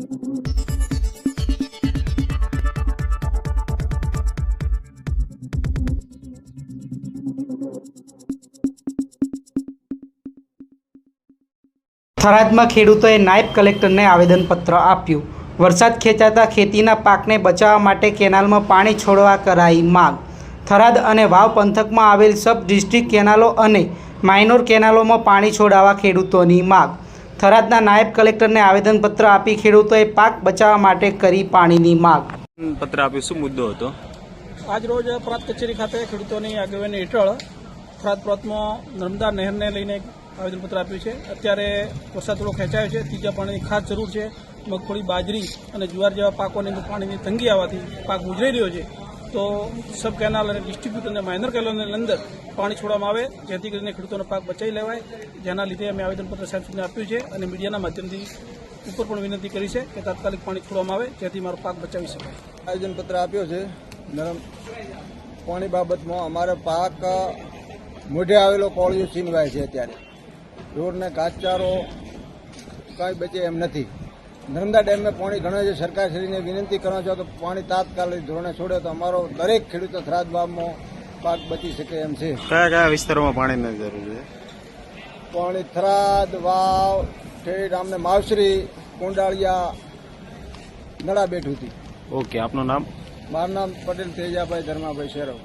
થરાદમાં ખેડૂતોએ નાયબ કલેક્ટરને આવેદનપત્ર આપ્યું. વરસાદ ખેંચાતા ખેતીના પાકને બચાવવા માટે કેનાલમાં પાણી છોડવા કરાઈ માંગ. થરાદ અને વાવ પંથકમાં આવેલ સબ ડિસ્ટ્રિક્ટ કેનાલો અને માઇનોર કેનાલોમાં પાણી છોડાવવા ખેડૂતોની માંગ. થરાદના નાયબ કલેક્ટરને આવેદનપત્ર આપી ખેડૂતોએ પાક બચાવવા માટે કરી પાણીની માંગ. પત્ર આપ્યું શું મુદ્દો હતો? આજ રોજ પ્રાંત કચેરી ખાતે ખેડૂતોની આગેવાની હેઠળ પ્રાંત પ્રાંતમાં નર્મદા નહેરને લઈને આવેદનપત્ર આપ્યું છે. અત્યારે વરસાદ થોડો ખેંચાયો છે ત્રીજા પાણીની ખાસ જરૂર છે. મગફળી બાજરી અને જુવાર જેવા પાકોની પાણીની તંગી આવવાથી પાક ગુજરી રહ્યો છે. તો સબ કેનાલ અને ડિસ્ટ્રીબ્યુટર અને માઇનર કેનાલની અંદર પાણી છોડવામાં આવે, જેથી કરીને ખેડૂતોનો પાક બચાવી લેવાય. જેના લીધે અમે આવેદનપત્ર સાહેબ સુધી આપ્યું છે અને મીડિયાના માધ્યમથી ઉપર પણ વિનંતી કરી છે કે તાત્કાલિક પાણી છોડવામાં આવે, જેથી મારો પાક બચાવી શકાય. આયોજનપત્ર આપ્યો છે. નરમ પાણી બાબતમાં અમારો પાક મોઢે આવેલો કોળિયો છીનવાય છે અત્યારે. ઢોરને ઘાસચારો કાંઈ બચે એમ નથી. નર્મદા ડેમને પાણી ઘણા છે સરકારશ્રીને વિનંતી કરો છો તો પાણી તાત્કાલિક ધોરણે છોડે તો અમારો દરેક ખેડૂતો થરાદ ગામમાં પાક બચી શકે એમ છે. કયા કયા વિસ્તારોમાં પાણીની જરૂર છે? પાણી થરાદ વાવ ઠેઠ આમને માવસરી કુંડાળિયા નડા બેઠું હતી ઓકે આપનું નામ? મારું નામ પટેલ તેજાભાઈ ધર્માભાઈ શેરવ.